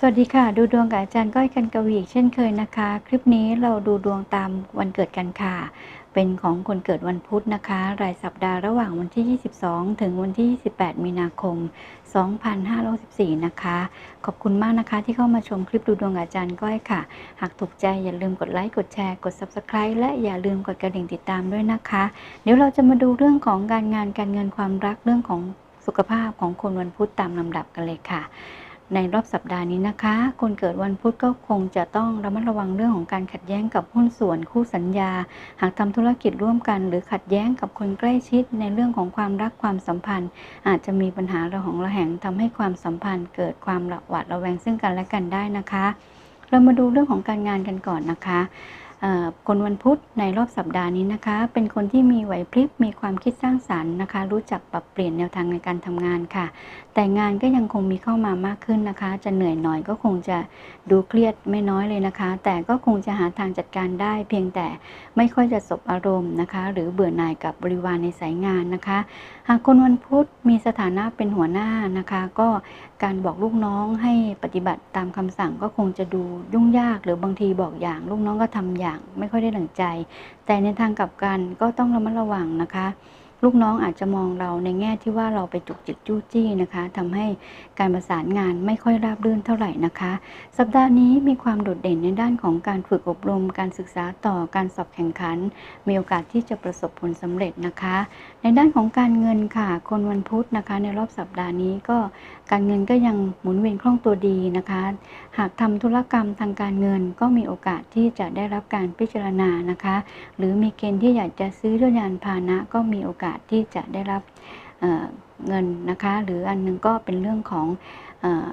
สวัสดีค่ะ ดูดวงกับอาจารย์ก้อยกันกวีอีกเช่นเคยนะคะ คลิปนี้เราดูดวงตามวันเกิดกันค่ะ เป็นของคนเกิดวันพุธนะคะ รายสัปดาห์ระหว่างวันที่ 22 ถึงวันที่ 28 มีนาคม 2564 นะคะ ขอบคุณมากนะคะที่เข้ามาชมคลิปดูดวงอาจารย์ก้อยค่ะ หากถูกใจอย่าลืมกดไลค์กดแชร์กด Subscribe และอย่าลืมกดกระดิ่งติดตามด้วยนะคะ เดี๋ยวเราจะมาดูเรื่องของการงานการเงินความรักเรื่องของสุขภาพของคนวันพุธตามลำดับกันเลยค่ะ ในรอบสัปดาห์นี้นะคะ คนเกิดวันพุธก็คงจะต้องระมัดระวังเรื่องของการขัดแย้งกับหุ้นส่วนคู่สัญญา หากทำธุรกิจร่วมกัน หรือขัดแย้งกับคนใกล้ชิดในเรื่องของความรักความสัมพันธ์ อาจจะมีปัญหาระหองระแหงทำให้ความสัมพันธ์ เกิดความระหวาดระแวงซึ่งกันและกันได้นะคะ เรามาดูเรื่องของการงานกันก่อนนะคะ คนวันพุธในรอบสัปดาห์นี้นะคะ เป็นคนที่มีไหวพริบมีความคิดสร้างสรรค์นะคะ รู้จักปรับเปลี่ยนแนวทางในการทำงานค่ะ แต่งานก็ยังคงมีเข้ามามากขึ้นนะคะ จะเหนื่อยหน่อยก็คงจะดูเครียดไม่น้อยเลยนะคะ แต่ก็คงจะหาทางจัดการได้ เพียงแต่ไม่ค่อยจะสบอารมณ์นะคะ หรือเบื่อหน่ายกับบริวารในสายงานนะคะ หากคนวันพุธมีสถานะเป็นหัวหน้านะคะ ก็การบอกลูกน้องให้ปฏิบัติตามคำสั่งก็คงจะดูยุ่งยาก หรือบางทีบอกอย่างลูกน้องก็ทำอย่างไม่ค่อยได้หลังใจ แต่ในทางกลับกันก็ต้องระมัดระวังนะคะ ลูกน้องอาจจะมองเราในแง่ที่ว่าเราไปจุกจิกจู้จี้นะคะทำให้การประสานงานไม่ค่อยราบรื่นเท่าไหร่นะคะ สัปดาห์นี้มีความโดดเด่นในด้านของการฝึกอบรม การศึกษาต่อการสอบแข่งขัน มีโอกาสที่จะประสบผลสำเร็จนะคะ ในด้านของการเงินค่ะ คนวันพุธนะคะ ในรอบสัปดาห์นี้ก็การเงินก็ยังหมุนเวียนคล่องตัวดีนะคะ หากทำธุรกรรมทางการเงินก็มีโอกาสที่จะได้รับการพิจารณานะคะ หรือมีเกณฑ์ที่อยากจะซื้อรถยานพาหนะก็มีโอกาสที่จะได้รับเเงินนะคะหรืออันหนึงก็เป็นเรื่องของออ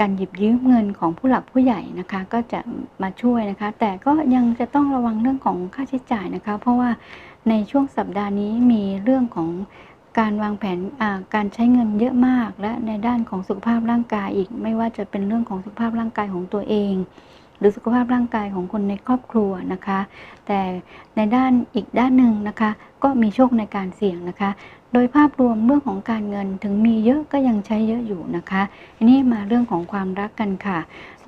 การหยิบยืมเงินของผู้หลักผู้ใหญ่นะคะก็จะมาช่วยนะคะ แต่ก็ยังจะต้องระวังเรื่องของค่าใช้จ่ายนะคะ เพราะว่าในช่วงสัปดาห์นี้มีเรื่องของการวางแผนการใช้เงินเยอะมาก และในด้านของสุขภาพร่างกายอีก ไม่ว่าจะเป็นเรื่องของสุขภาพร่างกายของตัวเอง รือสุขภาพร่างกายของคนในครอบครัวนะคะ แต่ในด้านอีกด้านหนึ่งนะคะ ก็มีโชคในการเสี่ยงนะคะ โดยภาพรวมเรื่องของการเงินถึงมีเยอะก็ยังใช้เยอะอยู่นะคะทีนี้มาเรื่องของความรักกันค่ะ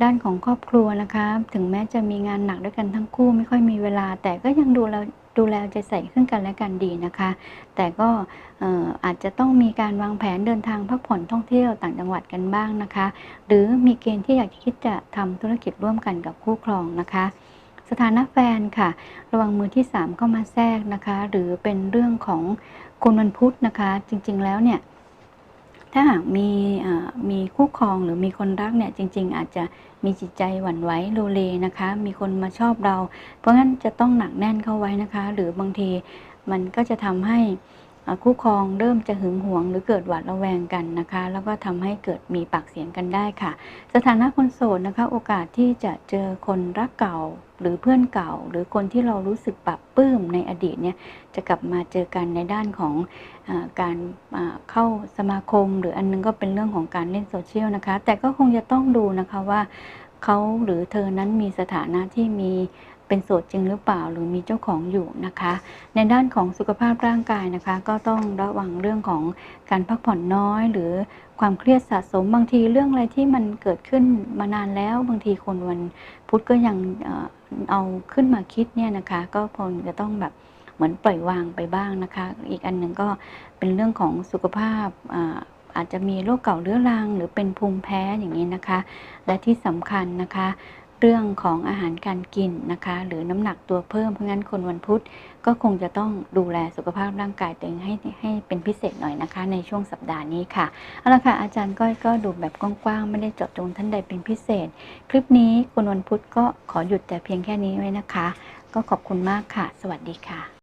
ด้านของครอบครัวนะคะ ถึงแม้จะมีงานหนักด้วยกันทั้งคู่ไม่ค่อยมีเวลา แต่ก็ยังดูแลดูแลใจใส่ซึ่งกันและกันดีนะคะ แต่ก็เอ่ออาจจะต้องมีการวางแผนเดินทางพักผ่อนท่องเที่ยวต่างจังหวัดกันบ้างนะคะ หรือมีเกณฑ์ที่อยากจะคิดจะทำธุรกิจร่วมกันกับคู่ครองนะคะ สถานะแฟนค่ะ ระวังมือที่ 3 เข้ามาแทรกนะคะ หรือเป็นเรื่องของคนวันพุธนะคะ จริง ๆ แล้วเนี่ย ถ้าหากมีมีคู่ครองหรือมีคนรักเนี่ย จริง ๆ อาจจะมีจิตใจหวั่นไหวโลเลนะคะ มีคนมาชอบเรา เพราะงั้นจะต้องหนักแน่นเข้าไว้นะคะ หรือบางทีมันก็จะทำให้คู่ครองเริ่มจะหึงหวงหรือเกิดหวาดระแวงกันนะคะ แล้วก็ทำให้เกิดมีปากเสียงกันได้ค่ะ สถานะคนโสดนะคะ โอกาสที่จะเจอคนรักเก่า หรือเพื่อนเก่า หรือคนที่เรารู้สึกปรับปลื้มในอดีตเนี่ยจะกลับมาเจอกันในด้านของอการเข้าสมาคม หรืออันนึงก็เป็นเรื่องของการเล่นโซเชียลนะคะ แต่ก็คงจะต้องดูนะคะว่าเขาหรือเธอนั้นมีสถานะที่มี เป็นโสดจริงหรือเปล่าหรือมีเจ้าของอยู่นะคะ ในด้านของสุขภาพร่างกายนะคะ ก็ต้องระวังเรื่องของการพักผ่อนน้อย หรือความเครียดสะสมบางทีเรื่องอะไรที่มันเกิดขึ้นมานานแล้ว บางทีคนวันพุธก็ยังเอาขึ้นมาคิดเนี่ยนะคะ ก็คงจะต้องแบบเหมือนปล่อยวางไปบ้างนะคะ อีกอันหนึ่งก็เป็นเรื่องของสุขภาพอาอาจจะมีโรคเก่าเรื้อรัง หรือเป็นภูมิแพ้อย่างนี้นะคะ และที่สำคัญนะคะ เรื่องของอาหารการกินนะคะ หรือน้ำหนักตัวเพิ่มเพราะงั้นคนวันพุธก็คงจะต้องดูแลสุขภาพร่างกายตัวเองให้ให้เป็นพิเศษหน่อยนะคะ ในช่วงสัปดาห์นี้ค่ะเอาละค่ะอาจารย์ก้อยก็ดูแบบกว้างๆไม่ได้เจาะจงท่านใดเป็นพิเศษ คลิปนี้คนวันพุธก็ขอหยุดแต่เพียงแค่นี้ไว้นะคะ ก็ขอบคุณมากค่ะ สวัสดีค่ะ